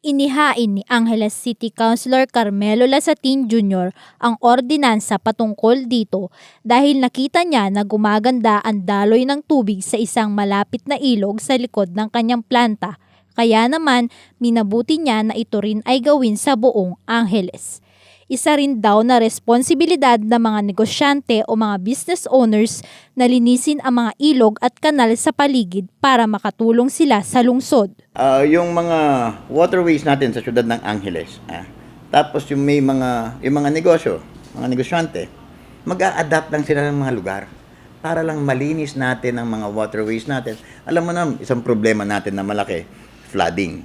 Inihain ni Angeles City Councilor Carmelo Lasatin Jr. ang ordinansa patungkol dito dahil nakita niya na gumaganda ang daloy ng tubig sa isang malapit na ilog sa likod ng kanyang planta. Kaya naman, minabuti niya na ito rin ay gawin sa buong Angeles. Isa rin daw na responsibilidad ng mga negosyante o mga business owners na linisin ang mga ilog at kanal sa paligid para makatulong sila sa lungsod. Ah, yung mga waterways natin sa syudad ng Angeles, ah, tapos yung may mga, yung mga negosyo, mga negosyante, mag-a-adapt lang sila ng mga lugar para lang malinis natin ang mga waterways natin. Alam mo na, isang problema natin na malaki, flooding.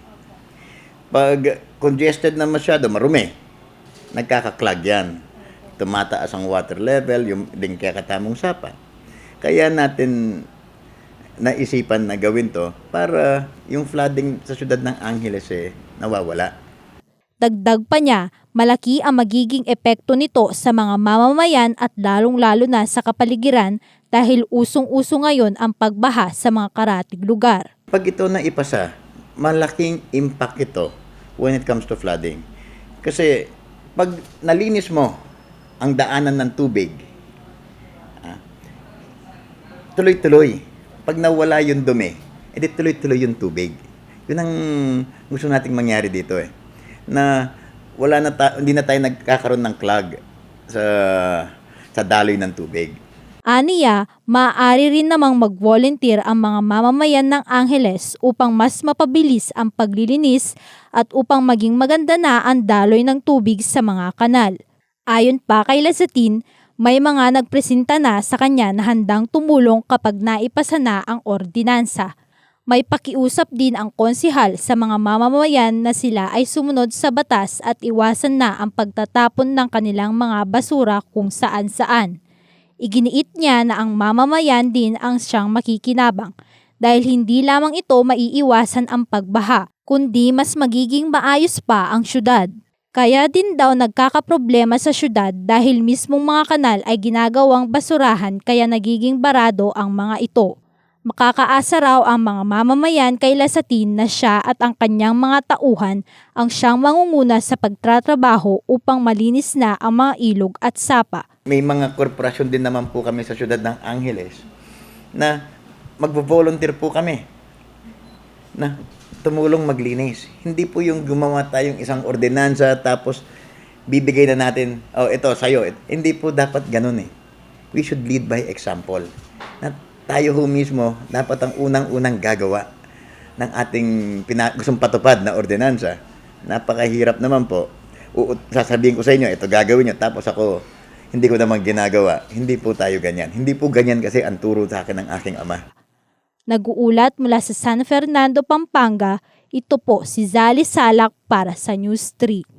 Pag congested na masyado, marumi, nagkakaklag yan. Tumataas ang water level, yung din kakatamong sapa. Kaya natin naisipan na gawin to para yung flooding sa syudad ng Angeles eh, nawawala. Dagdag pa niya, malaki ang magiging epekto nito sa mga mamamayan at lalong-lalo na sa kapaligiran dahil usong-uso ngayon ang pagbaha sa mga karatig lugar. Pag ito na ipasa, malaking impact ito when it comes to flooding. Kasi pag nalinis mo ang daanan ng tubig, ah, tuloy-tuloy. Pag nawala yung dumi, edi tuloy-tuloy yung tubig. Yun ang gusto nating mangyari dito eh. Na wala na ta- hindi na tayo nagkakaroon ng clog sa sa daloy ng tubig. Aniya, maaari rin namang mag-volunteer ang mga mamamayan ng Angeles upang mas mapabilis ang paglilinis at upang maging maganda na ang daloy ng tubig sa mga kanal. Ayon pa kay Lazatin, may mga nagpresenta na sa kanya na handang tumulong kapag naipasa na ang ordinansa. May pakiusap din ang konsihal sa mga mamamayan na sila ay sumunod sa batas at iwasan na ang pagtatapon ng kanilang mga basura kung saan-saan. Iginiit niya na ang mamamayan din ang siyang makikinabang dahil hindi lamang ito maiiwasan ang pagbaha, kundi mas magiging maayos pa ang syudad. Kaya din daw nagkakaproblema sa syudad dahil mismong mga kanal ay ginagawang basurahan kaya nagiging barado ang mga ito. Makakaasa raw ang mga mamamayan kay Lasatin na siya at ang kanyang mga tauhan ang siyang mangunguna sa pagtratrabaho upang malinis na ang mga ilog at sapa. May mga korporasyon din naman po kami sa syudad ng Angeles na magvo-volunteer po kami na tumulong maglinis. Hindi po yung gumawa tayong isang ordinansa tapos bibigay na natin, oh ito sa'yo. Hindi po dapat ganun eh. We should lead by example. Na tayo ho mismo dapat ang unang-unang gagawa ng ating pina- gustong patupad na ordinansa. Napakahirap naman po. U- sasabihin ko sa inyo, ito gagawin nyo, tapos ako, hindi ko naman ginagawa. Hindi po tayo ganyan. Hindi po ganyan kasi ang turo sa akin ng aking ama. Nag-uulat mula sa San Fernando, Pampanga, ito po si Zali Salak para sa News 3.